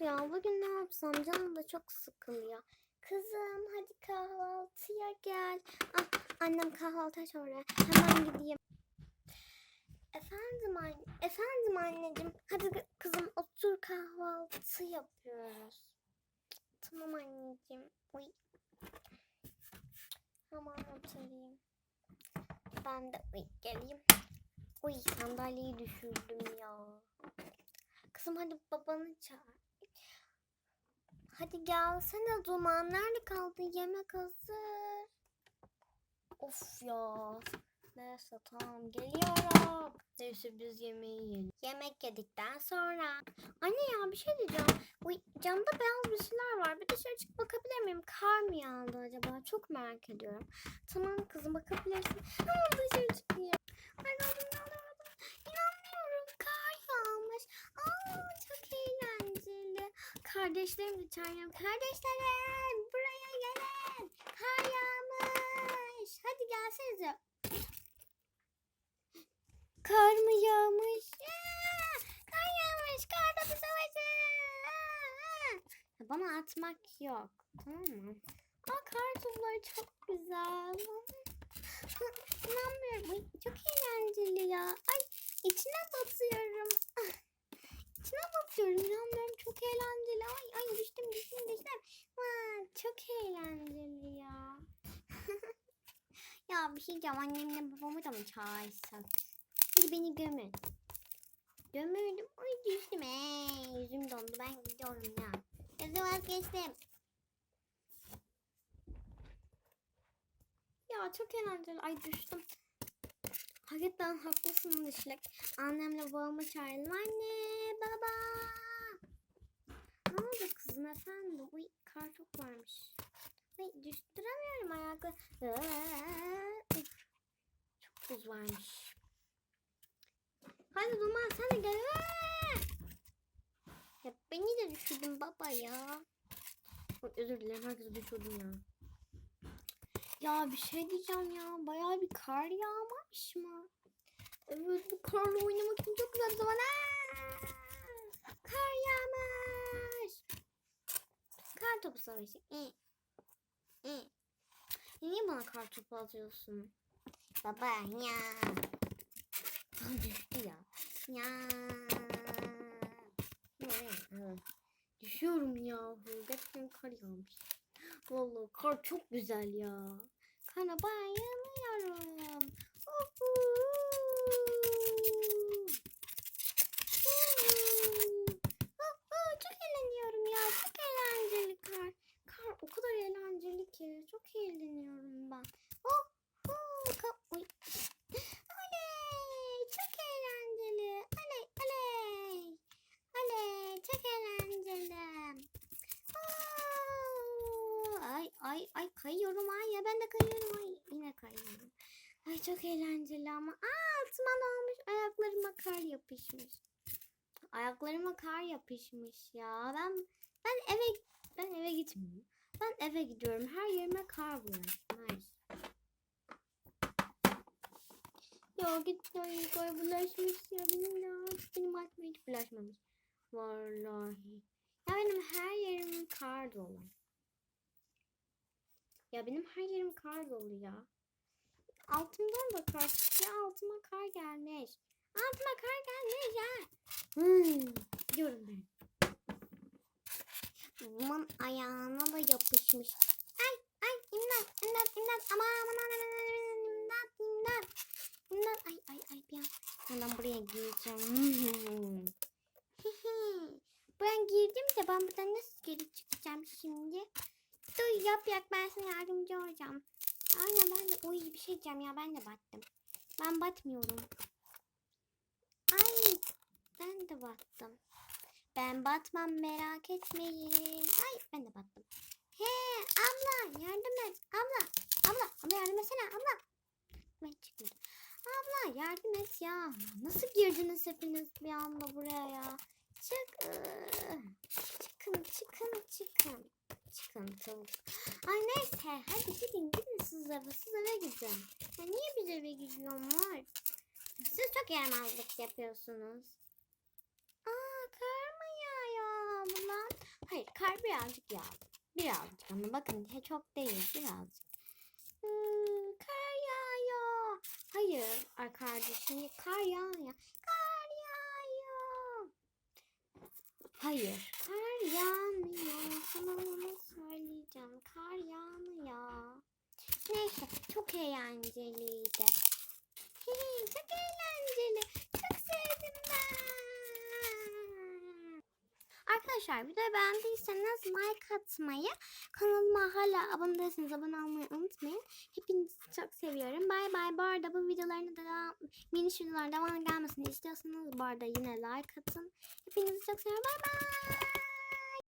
ya bugün ne yapsam canım da çok sıkılıyor. Kızım hadi kahvaltıya gel. Ah, annem kahvaltı aç oraya. Hemen gideyim. Efendim anne, efendim anneciğim. Hadi kı- kızım otur kahvaltı yapıyoruz. Tamam anneciğim. Uy. Hemen oturayım. Ben de uy geleyim. Uy sandalyeyi düşürdüm ya. Kızım hadi babanı çağır. Hadi gelsene Duman. Nerede kaldı? Yemek hazır. Of ya. Neyse tamam geliyorum. Neyse biz yemeği yiyelim. Yemek yedikten sonra. Anne ya bir şey diyeceğim. Uy, camda beyaz bir var. Bir dışarı çıkıp bakabilir miyim? Kar mı yağdı acaba? Çok merak ediyorum. Tamam kızım bakabilirsin. Ama dışarı Kardeşlerim bir tanem. Kardeşlerim buraya gelin. Kar yağmış. Hadi gelsenize. Kar mı yağmış? Aa, kar yağmış. Kar topu savaşı. Bana atmak yok. Tamam mı? Aa, kar topları çok güzel. İnanmıyorum. Ay, çok eğlenceli ya. Ay içine batıyorum. Ah, İçine batıyorum. İnanmıyorum. Çok eğlenceli. Ay ay düştüm düştüm düştüm. Aa, çok eğlenceli ya. ya bir şey diyeceğim. Annemle babamı da mı çağırsak? Hadi beni gömün. Gömürdüm. Ay düştüm. Ee, yüzüm dondu. Ben gidiyorum ya. Gözü vazgeçtim. Ya çok eğlenceli. Ay düştüm. Hakikaten haklısın Dişlek. Annemle babamı çağırdım. Anne, baba. Ne oldu kızım efendim? Uy, kar çok varmış. Ay, düştüremiyorum ayakları. Ay, Çok buz varmış. Hadi Duman sen de gel. Ya beni de düşürdün baba ya. Ay, Özür dilerim herkese düşürdüm ya. Ya bir şey diyeceğim ya. Bayağı bir kar yağmış mı? Evet bu karla oynamak için çok güzel zaman. Aa! Kar yağmış. Topu savaşı. İ. İ. Niye bana kar topu atıyorsun? Baba ya. Düştü ya. Ya. Ne? Düşüyorum ya. Gerçekten kar yağmış. Vallahi kar çok güzel ya. Kana bayılıyorum. Uhu. Uhu, Çok eğleniyorum ya. Çok eğlenceli kar. Kar o kadar eğlenceli ki. Çok eğleniyorum ben. Uhu, ka- Uy. Oley. Çok eğlenceli. Oley. Oley. Oley. Çok eğlenceli. Aa, Ay ay ay kayıyorum ay ya ben de kayıyorum ay yine kayıyorum. Ay çok eğlenceli ama aa altıma olmuş ayaklarıma kar yapışmış. Ayaklarıma kar yapışmış ya ben ben eve ben eve gitmiyorum. Ben eve gidiyorum her yerime kar bulaşmış. Ya git ya kar bulaşmış ya benim ya benim aklıma hiç bulaşmamış. Vallahi. Ya benim her yerim kar dolu. Ya benim her yerim kar dolu ya. Altımdan da kar çıkıyor. Altıma kar gelmiş. Altıma kar gelmiş ya. Hmm, gidiyorum ben. Aman ayağına da yapışmış. Ay ay imdat imdat imdat aman aman aman imdat imdat. İmdat ay ay ay bir an. Ben buraya gireceğim. ben girdim de ben buradan nasıl geri çıkacağım şimdi? Dur yap yap ben sana yardımcı olacağım. Aynen ben de oy bir şey diyeceğim ya ben de battım. Ben batmıyorum. Ay ben de battım. Ben batmam merak etmeyin. Ay ben de battım. He abla yardım et. Abla abla abla yardım etsene abla. Ben çıkmadım. Abla yardım et ya. Nasıl girdiniz hepiniz bir anda buraya ya? Çık. ıı. Çıkın çıkın çıkın. Çıkın tavuk. Ay neyse hadi gidin gidin siz eve siz eve gidin. Ya niye biz eve gidiyorlar? Siz çok yaramazlık yapıyorsunuz. Aa kar birazcık yağdı. Birazcık ama bakın çok değil birazcık. Hmm, kar yağıyor. Hayır ar- kardeşim kar yağıyor. Kar yağıyor. Hayır kar yağmıyor. Sana bunu söyleyeceğim. Kar yağmıyor. Neyse çok eğlenceliydi. Hey, çok eğlenceli. Çok sevdim ben. Arkadaşlar videoyu beğendiyseniz like atmayı, kanalıma hala abone değilseniz abone olmayı unutmayın. Hepinizi çok seviyorum. Bay bay. Bu arada bu videoların da devam, mini videoların devamı gelmesini istiyorsanız bu arada yine like atın. Hepinizi çok seviyorum. Bay bay.